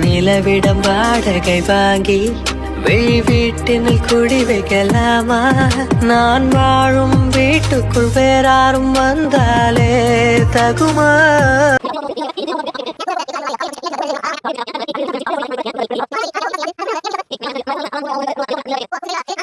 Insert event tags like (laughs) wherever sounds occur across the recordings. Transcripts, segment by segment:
நிலவிடம் வாடகை வாங்கி வெளி வீட்டினில் குடி வைக்கலாமா? நான் வாழும் வீட்டுக்குள் வேறாரும் வந்தாலே தகுமா? (laughs)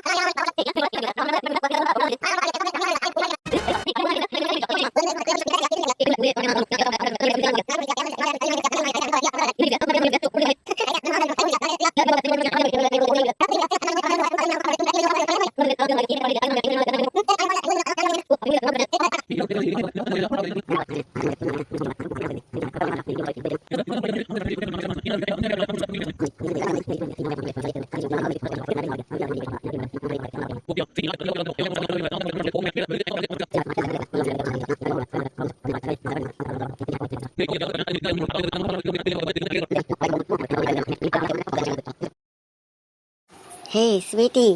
ஹே ஸ்வீட்டி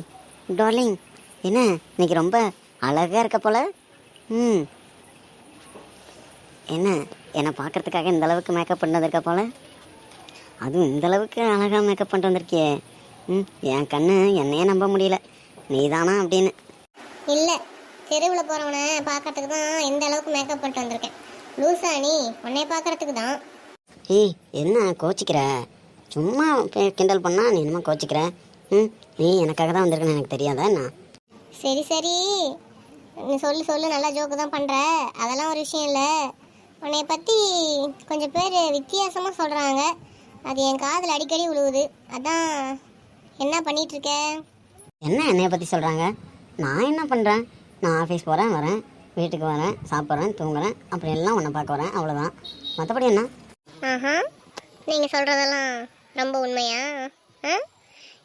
டார்லிங் என்ன இன்னைக்கு ரொம்ப அழகா இருக்க போல? ம். என்ன? என்னை பார்க்கறதுக்காக இந்த அளவுக்கு மேக்கப் பண்ணி வந்திருக்க போல? அதுவும் இந்த அளவுக்கு அழகாக மேக்கப் பண்ணிட்டு வந்திருக்கியே. ம் என் கண்ணு என்னையே நம்ப முடியல. நீதானா அப்படின்னு. இல்லை தெருவில் போகிறவனை பார்க்கறதுக்கு தான் இந்த அளவுக்கு மேக்கப் பண்ணிட்டு வந்திருக்கேன். லூசா நீ உன்னை பார்க்கறதுக்கு தான். ஏய் என்ன கோச்சிக்கிற? சும்மா கிண்டல் பண்ணா நீ என்னமா கோச்சிக்கிற? ம் நீ எனக்காக தான் வந்திருக்கேன்னு எனக்கு தெரியாதா என்ன? சரி சரி. நீ சொல்லு சொல்லு நல்லா ஜோக்கு தான் பண்ணுற அதெல்லாம் ஒரு விஷயம் இல்லை. உன்னை பற்றி கொஞ்சம் பேர் வித்தியாசமாக சொல்கிறாங்க அது என் காதில் அடிக்கடி விழுவுது அதான் என்ன பண்ணிட்டு இருக்க என்ன என்னைய பற்றி சொல்கிறாங்க நான் என்ன பண்ணுறேன் நான் ஆஃபீஸ் போகிறேன் வரேன். வீட்டுக்கு வரேன் சாப்பிட்றேன் தூங்குறேன். அப்படி எல்லாம் உன்னை பார்க்க வரேன். அவ்வளோதான் மற்றபடி என்ன? ஆஹா நீங்கள் சொல்கிறதெல்லாம் ரொம்ப உண்மையா? ஆ?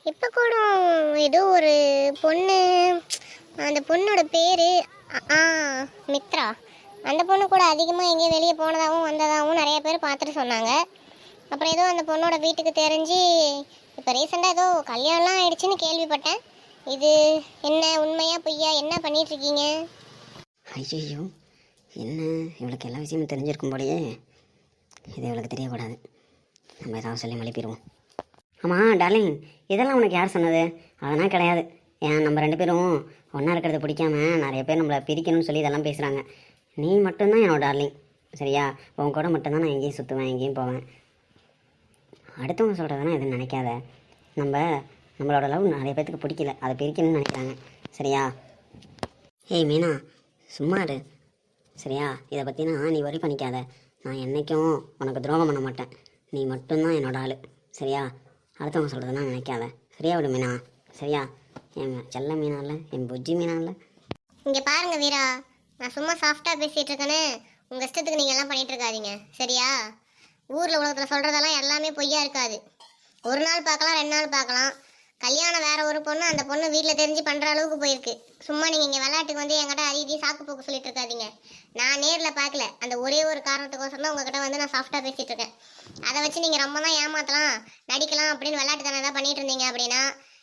இப்போ கூட ஏதோ ஒரு பொண்ணு அந்த பொண்ணோட பேர் ஆ மித்ரா. அந்த பொண்ணு கூட அதிகமாக எங்கேயும் வெளியே போனதாகவும் வந்ததாகவும் நிறைய பேர் பார்த்துட்டு சொன்னாங்க. அப்புறம் ஏதோ அந்த பொண்ணோட வீட்டுக்கு தெரிஞ்சு இப்போ ரீசெண்டாக ஏதோ கல்யாணம்லாம் ஆயிடுச்சுன்னு கேள்விப்பட்டேன். இது என்ன உண்மையா பொய்யா என்ன பண்ணிகிட்ருக்கீங்க ஐயோ என்ன? இவளுக்கு எல்லா விஷயமும் தெரிஞ்சிருக்கும் போலயே. இது இவளுக்கு தெரியக்கூடாது. நம்ம ஏதாவது சொல்லி மழுப்பிடுவோம் ஆமாம் டார்லிங் இதெல்லாம் உனக்கு யார் சொன்னது? அதெல்லாம் கிடையாது. ஏன் நம்ம ரெண்டு பேரும் ஒன்றா இருக்கிறத பிடிக்காம நிறைய பேர் நம்மளை பிரிக்கணும்னு சொல்லி இதெல்லாம் பேசுகிறாங்க நீ மட்டும்தான் என்னோட டார்லிங் சரியா? உன் கூட மட்டும்தான் நான் எங்கேயும் சுற்றுவேன் எங்கேயும் போவேன். அடுத்தவங்க சொல்கிறதுனா எதுவும் நினைக்காத. நம்ம நம்மளோட லவ் நிறைய பேத்துக்கு பிடிக்கல. அதை பிரிக்கணும்னு நினைக்கிறாங்க. சரியா? ஏய் மீனா சும்மா இரு. சரியா? இதை பற்றினா நீ வரி பண்ணிக்காத. நான் என்றைக்கும் உனக்கு துரோகம் பண்ண மாட்டேன். நீ மட்டும்தான் என்னோட ஆள். சரியா? அடுத்தவங்க சொல்கிறதுனா நினைக்காத. சரியா விடு மீனா? சரியா? என் செல்ல மீனா இல்லை என் புஜ்ஜி மீனா இல்லை இங்கே பாருங்க வீரா. நான் சும்மா சாஃப்டாக பேசிகிட்டு இருக்கேன்னு உங்கள் இஷ்டத்துக்கு நீங்கள் எல்லாம் பண்ணிகிட்டு இருக்காதீங்க சரியா? ஊரில் உலகத்தில் சொல்கிறதெல்லாம் எல்லாமே பொய்யா இருக்காது. ஒரு நாள் பார்க்கலாம் ரெண்டு நாள் பார்க்கலாம். கல்யாணம் வேற ஒரு பொண்ணு அந்த பொண்ணு வீட்டில் தெரிஞ்சு பண்ணுற அளவுக்கு போயிருக்கு. சும்மா நீங்கள் இங்கே விளையாட்டுக்கு வந்து என்கிட்ட அது சாக்கு போக்கு சொல்லிட்டு இருக்காதீங்க. நான் நேரில் பார்க்கல. அந்த ஒரே ஒரு காரணத்துக்கோசரம் தான் உங்ககிட்ட வந்து நான் சாஃப்டாக பேசிகிட்டு இருக்கேன் அதை வச்சு நீங்கள் ரொம்ப தான் ஏமாற்றலாம் நடிக்கலாம் அப்படின்னு விளையாட்டு தானே தான் பண்ணிட்டு இருந்தீங்க அப்படின்னா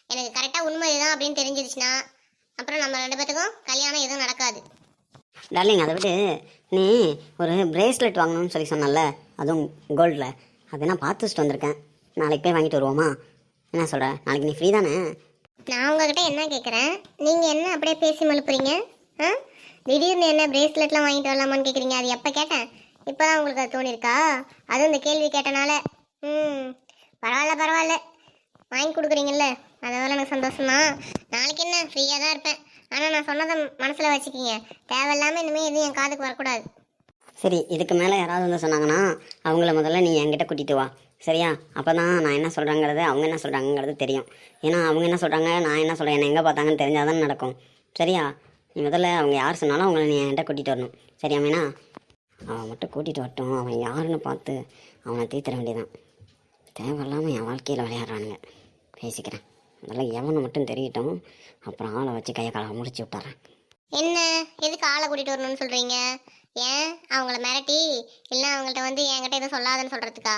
எனக்கு கரெக்டாக உண்மை இதுதான் அப்படின்னு தெரிஞ்சிருச்சுன்னா அப்புறம் நம்ம ரெண்டு பேத்துக்கும் கல்யாணம் எதுவும் நடக்காது. டார்லிங் அதை விட்டு நீ ஒரு பிரேஸ்லெட் வாங்கணும்னு சொல்லி சொன்னல அதுவும் கோல்டில் அதை நான் பார்த்து வச்சுட்டு வந்திருக்கேன். நாளைக்கு போய் வாங்கிட்டு வருவோமா? என்ன சொல்கிற நாளைக்கு நீ ஃப்ரீ தானே? நான் உங்ககிட்ட என்ன கேட்குறேன் நீங்கள் என்ன அப்படியே பேசி மழுப்புறீங்க? ஆ? திடீர்னு என்ன பிரேஸ்லெட்லாம் வாங்கிட்டு வரலாமான்னு கேட்குறீங்க அது எப்போ கேட்டேன்? இப்போ தான் உங்களுக்கு அது தோணிருக்கா? அதுவும் இந்த கேள்வி கேட்டனால. ம். பரவாயில்ல பரவாயில்ல. வாங்கி கொடுக்குறீங்கல்ல. அதனால எனக்கு சந்தோஷம் தான் நாளைக்கு என்ன? ஃப்ரீயாக தான் இருப்பேன். ஆனால் நான் சொன்னதை மனசில் வச்சுக்கிங்க. தேவையில்லாமல் இனிமேல் எதுவும் என் காதுக்கு வரக்கூடாது. சரி இதுக்கு மேலே யாராவது வந்து சொன்னாங்கன்னா அவங்கள முதல்ல நீ என்கிட்ட கூட்டிகிட்டு வா. சரியா? அப்போ தான் நான் என்ன சொல்கிறாங்கிறது அவங்க என்ன சொல்கிறாங்கிறது தெரியும். ஏன்னா அவங்க என்ன சொல்கிறாங்க நான் என்ன சொல்கிறேன் என்னை எங்கே பார்த்தாங்கன்னு தெரிஞ்சால் தான் நடக்கும். சரியா? நீ முதல்ல அவங்க யார் சொன்னாலும் அவங்கள நீ என்கிட்ட கூட்டிகிட்டு வரணும். சரியா மீனா? அவன் மட்டும் கூட்டிகிட்டு வரட்டும். அவன் யாருன்னு பார்த்து அவனை தீர்த்திட வேண்டியதான் தேவையில்லாமல் என் வாழ்க்கையில் விளையாடுறானுங்க. பேசிக்கிறேன். அதெல்லாம் எவனை மட்டும் தெரியட்டும். அப்புறம் ஆளை வச்சு கையை காலை முடிச்சு விட்டுறேன். என்ன? எதுக்கு ஆளை கூட்டிட்டு வரணும்னு சொல்றீங்க? ஏன்? அவங்கள மிரட்டி? இல்லை அவங்கள்ட்ட வந்து என்கிட்ட எதுவும் சொல்லாதன்னு சொல்கிறதுக்கா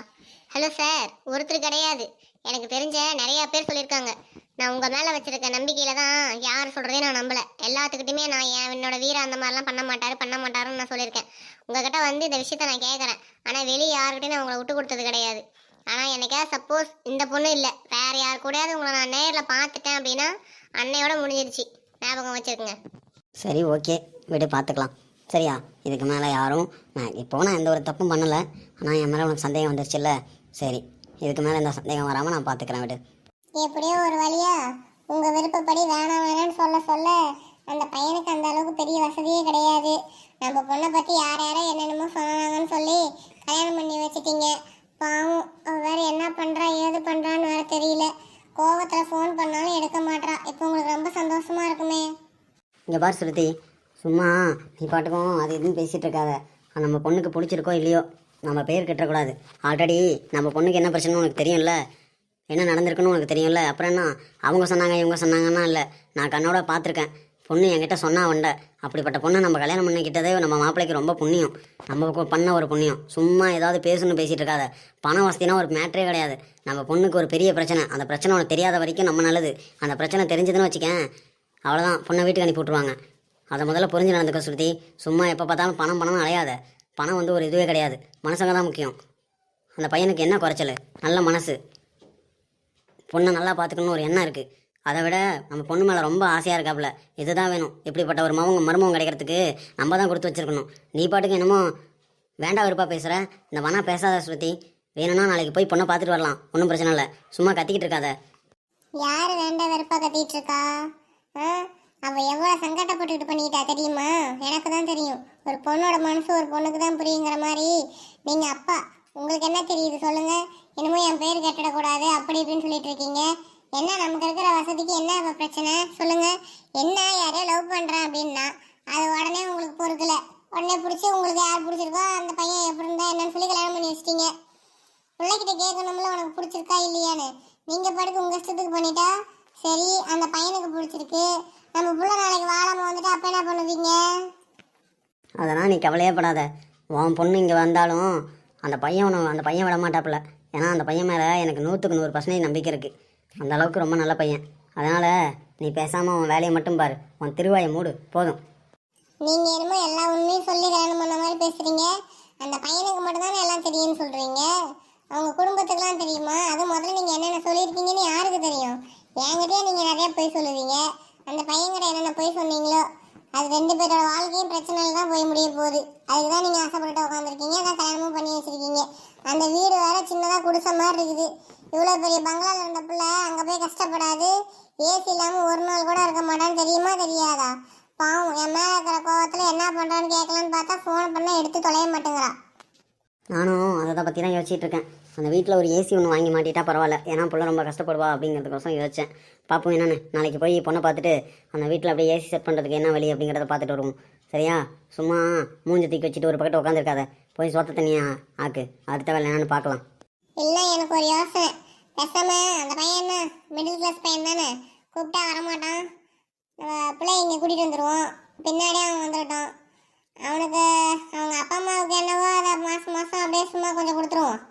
ஹலோ சார் ஒருத்தர் கிடையாது. எனக்கு தெரிஞ்ச நிறையா பேர் சொல்லியிருக்காங்க. நான் உங்கள் மேலே வச்சுருக்க நம்பிக்கையில் தான் யார் சொல்கிறதையும் நான் நம்பலை. எல்லாத்துக்கிட்டையுமே நான் என் என்னோட வீர அந்த மாதிரிலாம் பண்ண மாட்டார் பண்ண மாட்டாருன்னு நான் சொல்லியிருக்கேன். உங்ககிட்ட வந்து இந்த விஷயத்த நான் கேட்குறேன் ஆனால் வெளியே யாருக்கிட்டையும் நான் உங்களை விட்டு கொடுத்தது கிடையாது. ஆனால் என்னைக்காவது சப்போஸ் இந்த பொண்ணு இல்லை. வேற யார் கூடயாவது உங்களை நான் நேரில் பார்த்துட்டேன் அப்படின்னா அன்னையோட முடிஞ்சிருச்சு. ஞாபகம் வச்சிருக்குங்க. சரி ஓகே. விடு பார்த்துக்கலாம். சரியா? இதுக்கு மேலே யாரும் நான் இப்போ நான் எந்த ஒரு தப்பும் பண்ணலை. ஆனால் என் மேலே உனக்கு சந்தேகம் வந்துருச்சுல்ல? சரி. இதுக்கு மேலே எந்த சந்தேகம் வராமல் நான் பார்த்துக்கிறேன் விடு. எப்படியோ ஒரு வழியா. உங்க விருப்பப்படி வேணாம் வேணாம்னு சொல்ல சொல்ல அந்த பையனுக்கு அந்த அளவுக்கு பெரிய வசதியே கிடையாது. நம்ம பொண்ணை பத்தி யார் யாரோ என்னென்னமோ சொன்னாங்கன்னு சொல்லி கல்யாணம் பண்ணி வச்சிட்டீங்க. பாவம். அவ வேற என்ன பண்ணுறா ஏது பண்ணுறான்னு வேற தெரியல. கோவத்தில் ஃபோன் பண்ணாலும் எடுக்க மாட்றா. இப்போ உங்களுக்கு ரொம்ப சந்தோஷமாக இருக்குமே. இங்கே பார் சுருதி சும்மா நீ பாட்டுக்கும் அது இதுன்னு பேசிகிட்டு இருக்காத. நம்ம பொண்ணுக்கு பிடிச்சிருக்கோ இல்லையோ நம்ம பேர் கட்டக்கூடாது. ஆல்ரெடி நம்ம பொண்ணுக்கு என்ன பிரச்சனை உனக்கு தெரியும்ல? என்ன நடந்திருக்குன்னு உனக்கு தெரியும்ல? அப்புறம் என்ன? அவங்க சொன்னாங்க இவங்க சொன்னாங்கன்னா இல்லை. நான் கண்ணோட பார்த்துருக்கேன். பொண்ணு என்கிட்ட சொன்னா உண்ட. அப்படிப்பட்ட பொண்ணை நம்ம கல்யாணம் பண்ணிக்கிட்டதே நம்ம மாப்பிள்ளைக்கு ரொம்ப புண்ணியம். நம்ம பண்ண ஒரு புண்ணியம். சும்மா ஏதாவது பேசணும்னு பேசிகிட்டு இருக்காத. பண வசதினா ஒரு மேட்ரே கிடையாது. நம்ம பொண்ணுக்கு ஒரு பெரிய பிரச்சனை. அந்த பிரச்சனை உனக்கு தெரியாத வரைக்கும் நம்ம நல்லது. அந்த பிரச்சனை தெரிஞ்சதுன்னு வச்சுக்கேன் அவ்வளோதான் பொண்ணை வீட்டுக்கு அனுப்பி விட்ருவாங்க அதை முதல்ல புரிஞ்சு நடந்துக்க சுருதி சும்மா எப்போ பார்த்தாலும் பணம் பணம் அலையாத. பணம் வந்து ஒரு இதுவே கிடையாது. மனசங்க தான் முக்கியம். அந்த பையனுக்கு என்ன குறைச்சல்? நல்ல மனசு. பொண்ணை நல்லா பார்த்துக்கணும்னு ஒரு எண்ணம் இருக்குது அதை விட நம்ம பொண்ணு மேலே ரொம்ப ஆசையாக இருக்காப்புல. இதுதான் வேணும்? இப்படிப்பட்ட ஒரு மவங்க மருமகம் கிடைக்கிறதுக்கு நம்ம தான் கொடுத்து வச்சிருக்கணும். நீ பாட்டுக்கு என்னமோ வேண்டாம் வெறுப்பா பேசுகிற இந்த வனா பேசாத ஸ்ருதி. வேணும்னா நாளைக்கு போய் பொண்ணை பார்த்துட்டு வரலாம். ஒன்றும் பிரச்சனை இல்லை. சும்மா கத்திக்கிட்டு இருக்காத. யார் வேண்டாம் வெறுப்பா கத்திட்டு இருக்கா? ஆ? அவ எவ்வளவு சங்கடப்பட்டுட்டு பண்ணிக்கிட்டா தெரியுமா? எனக்கு தான் தெரியும். ஒரு பொண்ணோட மனசு ஒரு பொண்ணுக்கு தான் புரியுங்கிற மாதிரி. நீங்கள் அப்பா உங்களுக்கு என்ன தெரியுது சொல்லுங்கள் என்னமோ என் பேர் கட்டிடக்கூடாது அப்படி இப்படின்னு சொல்லிட்டு இருக்கீங்க. என்ன நமக்கு இருக்கிற வசதிக்கு என்ன பிரச்சனை? சொல்லுங்க. என்ன யாரையோ லவ் பண்றேன் அப்படின்னா அது உடனே உங்களுக்கு பொறுக்கல. உடனே பிடிச்சி உங்களுக்கு யார் பிடிச்சிருக்கோ அந்த பையன் எப்படி இருந்தா என்னன்னு சொல்லி கல்யாணம் பண்ணி வச்சிட்டீங்க. பிள்ளைகிட்ட கேட்கணும்ல உனக்கு பிடிச்சிருக்கா இல்லையான்னு. நீங்க படுக்க உங்க இஷ்டத்துக்கு பண்ணிட்டா சரி அந்த பையனுக்கு பிடிச்சிருக்கு. நம்ம புள்ள நாளைக்கு வாழாம வந்துட்டு அப்ப என்ன பண்ணுவீங்க? அதெல்லாம் நீ கவலையே படாத. உன் பொண்ணு இங்கே வந்தாலும் அந்த பையன் அந்த பையன் விட மாட்டாப்புல. ஏன்னா அந்த பையன் மேலே எனக்கு நூற்றுக்கு நூறு பர்சன்டேஜ் நம்பிக்கை இருக்குது அந்த அளவுக்கு ரொம்ப நல்ல பையன். அதனால் நீ பேசாமல் உன் வேலையை மட்டும் பாரு. உன் திருவாயை மூடு. போதும். நீங்க என்னமோ எல்லா உண்மையும் சொல்லி கல்யாணம் பண்ண மாதிரி பேசுறீங்க. அந்த பையனுக்கு மட்டும் தானே எல்லாம் தெரியும்னு சொல்றீங்க? அவங்க குடும்பத்துக்குலாம் தெரியுமா? அது முதல்ல நீங்க என்னென்ன சொல்லியிருக்கீங்கன்னு யாருக்கு தெரியும்? என்கிட்டயே நீங்க நிறைய போய் சொல்லுவீங்க. அந்த பையன்கிட்ட என்னென்ன போய் சொன்னீங்களோ அது ரெண்டு பேரோட வாழ்க்கையும் பிரச்சனையில தான் போய் முடிய போகுது. அதுக்கு தான் நீங்கள் ஆசைப்பட்டு உட்காந்துருக்கீங்க அதான் கல்யாணமும் பண்ணி வச்சிருக்கீங்க. அந்த வீடு வேற சின்னதாக குடிசை மாதிரி இருக்குது. இவ்வளோ பெரிய பங்களாவில் இருந்த பிள்ளை அங்கே போய் கஷ்டப்படாது. ஏசி இல்லாமல் ஒரு நாள் கூட இருக்க மாட்டான்னு தெரியுமா தெரியாதா? பாவம் என் மேலே இருக்கிற கோவத்தில் என்ன பண்ணுறான்னு கேட்கலான்னு பார்த்தா ஃபோன் பண்ணால் எடுத்து தொலைய மாட்டேங்கிறா. நானும் அதை பற்றி தான் யோசிச்சுட்டு இருக்கேன். அந்த வீட்டில் ஒரு ஏசி ஒன்று வாங்கி மாட்டிட்டா பரவாயில்ல. ஏன்னா பிள்ளை ரொம்ப கஷ்டப்படுவா அப்படிங்கிறதுக்கோசம் யோசிச்சேன். பார்ப்போம் என்னென்ன. நாளைக்கு போய் பொண்ணை பார்த்துட்டு அந்த வீட்டில் அப்படியே ஏசி செட் பண்ணுறதுக்கு என்ன வழி அப்படிங்கிறத பார்த்துட்டு வருவோம். சரியா? சும்மா மூஞ்சி தூக்கி வச்சுட்டு ஒரு பக்கத்து உட்காந்துருக்காத போய் சொத்த தனியா ஆக்கு. அடுத்த வேலை என்னன்னு பார்க்கலாம். இல்லை எனக்கு ஒரு யோசனை. பேசாம அந்த பையன் என்ன? மிடில் கிளாஸ் பையன் தானே? கூப்பிட்டா வரமாட்டான். நம்ம பிள்ளை இங்கே கூட்டிகிட்டு வந்துடுவோம் பின்னாடியே அவன் வந்துடட்டான் அவனுக்கு அவங்க அப்பா அம்மாவுக்கு என்னவோ அதை மாதம் மாதம் அப்படியே சும்மா கொஞ்சம் கொடுத்துருவோம்.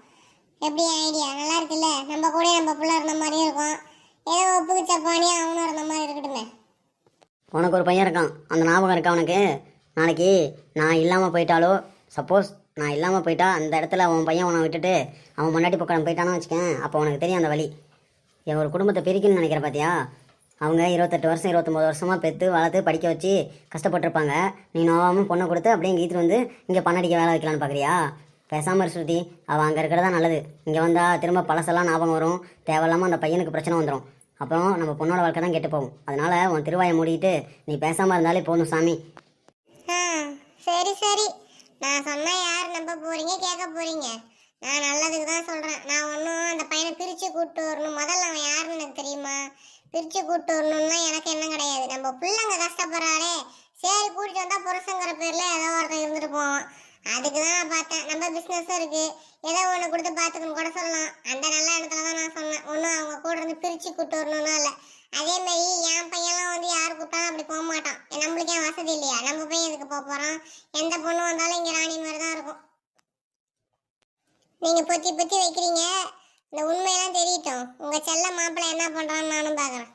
எப்படி ஐடியா? நல்லா இருக்குல்ல? நம்ம கூட நம்ம பிள்ளை இருந்த மாதிரியும் இருக்கும். ஏதோ ஒப்புக்கு சப்பானியாக அவனும் இருந்த மாதிரி இருக்கட்டுமே. உனக்கு ஒரு பையன் இருக்கான். அந்த ஞாபகம் இருக்கா உனக்கு? நாளைக்கு நான் இல்லாமல் போயிட்டாலோ சப்போஸ் நான் இல்லாமல் போயிட்டா அந்த இடத்துல அவன் பையன் உன்னை விட்டுட்டு அவன் முன்னாடி பக்கம் போயிட்டான்னு வச்சுக்கேன் அப்போ உனக்கு தெரியும் அந்த வழி. என் ஒரு குடும்பத்தை பிரிக்கணும்னு நினைக்கிறேன் பார்த்தியா அவங்க இருபத்தெட்டு வருஷம் இருபத்தொம்போது வருஷமாக பெற்று வளர்த்து படிக்க வச்சு கஷ்டப்பட்டிருப்பாங்க. நீ நோவாமல் பொண்ணை கொடுத்து அப்படியே இங்கே வந்து இங்கே பண்ணடிக்க வேலை வைக்கலான்னு பார்க்குறியா பேசாமல் ஸ்ருதி. அவள் அங்கே இருக்கிறதா நல்லது. இங்கே வந்தால் திரும்ப பழசெல்லாம் ஞாபகம் வரும். தேவையில்லாமல் அந்த பையனுக்கு பிரச்சனை வந்துடும் அப்புறம் நம்ம பொண்ணோட வாழ்க்கை தான் கெட்டு போகும். அதனால உன் திருவாயை மூடிட்டு நீ பேசாமல் இருந்தாலே போதும் சாமி. சரி சரி. நான் சொன்னால் யார் நம்ப போகிறீங்க கேட்க போகிறீங்க நான் நல்லதுக்கு தான் சொல்கிறேன் நான் ஒன்றும் அந்த பையனை பிரித்து கூப்பிட்டு வரணும். முதல்ல அவன் யாருன்னு எனக்கு தெரியுமா? பிரித்து கூட்டு வரணும்னா எனக்கு என்ன கிடையாது. நம்ம பிள்ளைங்க கஷ்டப்படுறாரே சரி கூட்டிட்டு வந்தால் புருஷங்கிற பேரில் ஏதோ ஒருத்தன் இருந்துட்டு போவான். அதுக்கு தான் நான் பார்த்தேன். நம்ம பிஸ்னஸும் இருக்கு. ஏதோ ஒன்று கொடுத்து பார்த்துக்கணும். கூட சொல்லலாம். அந்த நல்ல இடத்துல தான் நான் சொன்னேன். ஒன்றும் அவங்க கூட இருந்து பிரிச்சு கூட்டு வரணும்னா இல்லை. அதே மாதிரி என் பையன்லாம் வந்து யார் கூப்பிட்டாலும் அப்படி போக மாட்டான். நம்மளுக்கு ஏன் வசதி இல்லையா? நம்ம பையன் எதுக்கு போக போறோம்? எந்த பொண்ணு வந்தாலும் இங்க ராணி மாதிரி தான் இருக்கும். நீங்க பொத்தி பொத்தி வைக்கிறீங்க. இந்த உண்மையெல்லாம் தெரியட்டும். உங்க செல்ல மாப்பிள்ளை என்ன பண்றான்னு நானும் பார்க்குறேன்.